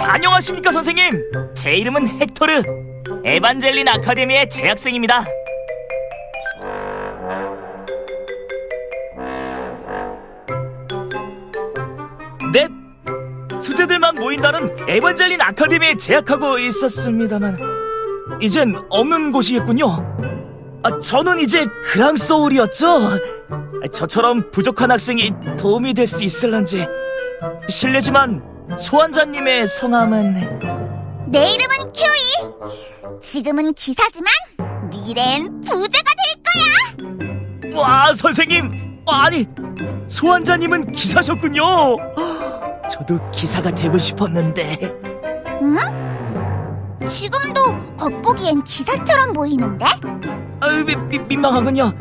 안녕하십니까 선생님. 제 이름은 헥토르. 에반젤린 아카데미의 재학생입니다. 네? 수재들만 모인다는 에반젤린 아카데미에 재학하고 있었습니다만 이젠 없는 곳이겠군요. 아, 저는 이제 그랑소울이었죠. 아, 저처럼 부족한 학생이 도움이 될 수 있을런지 실례지만 소환자님의 성함은 내 이름은 큐이. 지금은 기사지만 미래엔 부자가 될 거야. 와 선생님 아니 소환자님은 기사셨군요. 저도 기사가 되고 싶었는데 응? 지금도 겉보기엔 기사처럼 보이는데? 아유 미, 미, 민망하군요.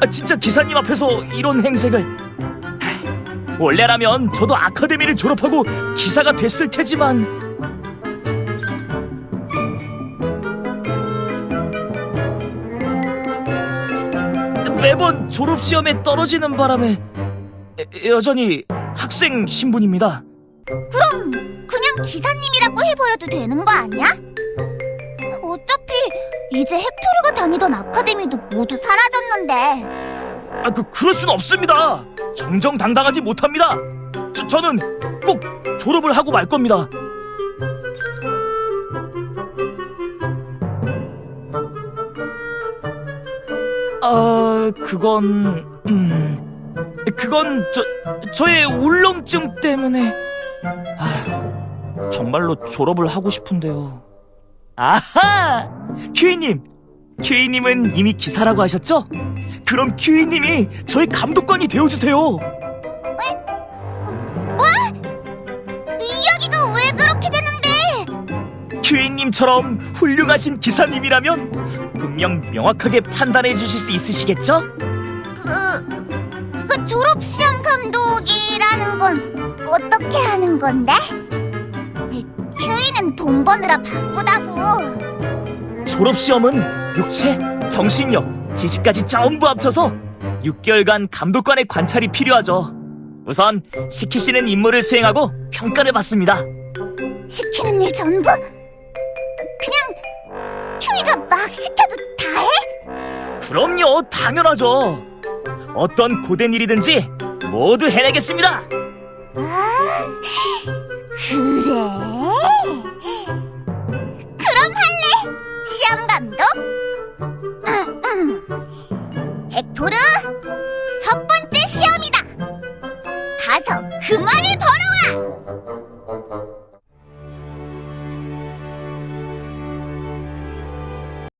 아, 진짜 기사님 앞에서 이런 행색을 하, 원래라면 저도 아카데미를 졸업하고 기사가 됐을 테지만 매번 졸업 시험에 떨어지는 바람에 여- 여전히 학생 신분입니다. 그럼 그냥 기사님이라고 해버려도 되는 거 아니야? 어차피 이제 헥토르가 다니던 아카데미도 모두 사라졌는데 아, 그 그럴 순 없습니다. 정정당당하지 못합니다. 저, 저는 꼭 졸업을 하고 말 겁니다. 아, 그건 음, 그건 저 저의 울렁증 때문에 아, 정말로 졸업을 하고 싶은데요. 아하, 큐이님, 큐이님은 이미 기사라고 하셨죠? 그럼 큐이님이 저희 감독관이 되어주세요. 이야기가 왜 그렇게 되는데? 큐이님처럼 훌륭하신 기사님이라면 분명 명확하게 판단해 주실 수 있으시겠죠? 그, 그 졸업시험 감독이라는 건 어떻게 하는 건데? 휴이는 돈 버느라 바쁘다고. 졸업시험은 육체, 정신력, 지식까지 전부 합쳐서 6개월간 감독관의 관찰이 필요하죠. 우선 시키시는 임무를 수행하고 평가를 받습니다. 시키는 일 전부? 그냥 휴이가 막 시켜도 다 해? 그럼요, 당연하죠. 어떤 고된 일이든지 모두 해내겠습니다. 아, 그래? 음. 헥토르, 첫 번째 시험이다! 가서 그 말을 벌어!